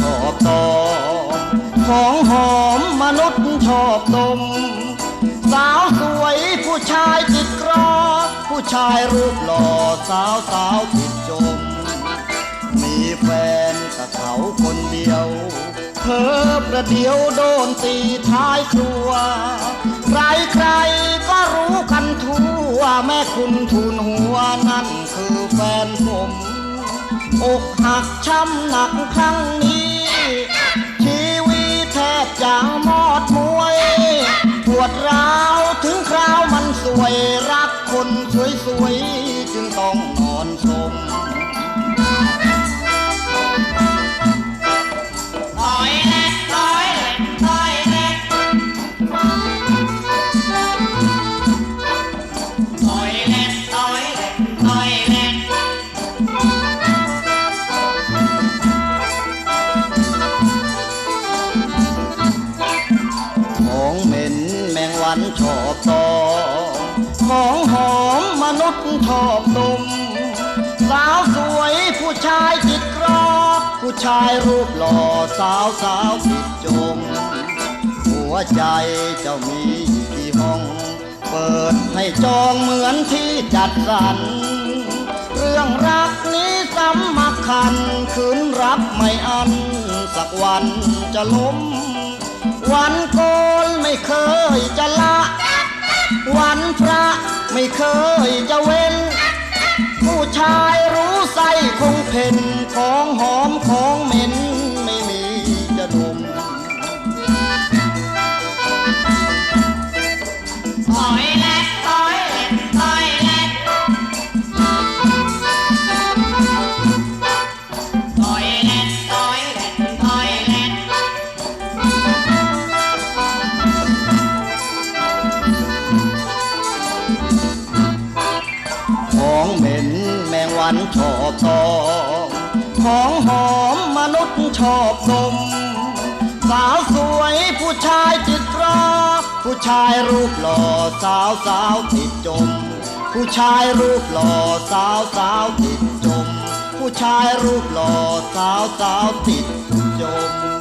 ชอบตอมของหอมมนุษย์ชอบดม สาวสวยผู้ชายติดกรอผู้ชายรูปหล่อสาวสาวติดจม มีแฟนกับเขาคนเดียวเพิ่ประเดียวโดนตีท้ายครัว ใครใครก็รู้กันทั่วแม่คุณทูลหัวนั่นคือแฟนผม อกหักช้ำหนักครั้งนี้ ชีวิตแทบจะหมอดมวยปวดร้าวถึงคราวมันสวยรักคนสวยๆจึงต้องนอนสมถอยแลกถอยแลกถอยแลก นชอบตอของหอมมนุษย์ชอบดมสาวสวยผู้ชายติดกรอกผู้ชายรูปหล่อสาวสาวติดจมหัวใจเจ้ามีกี่ห้อง เปิดให้จองเหมือนที่จัดสรรเรื่องรักนี้สำมักคัญคืนรับไม่อัน สักวันจะล้ม วันโกนไม่เคย ไม่เคยจะเว้น ผู้ชายรู้ใส่คงเพ่นของหอมของเหม็นไม่มีจะดมถอยแล ของเหม็นแมงวันชอบตอของหอมมนุษย์ชอบดมสาวสวยผู้ชายจิตรอกผู้ชายรูปหล่อสาวสาวติดจม ผู้ชายรูปหล่อสาวสาวติดจม ผู้ชายรูปหล่อสาวสาวติดจม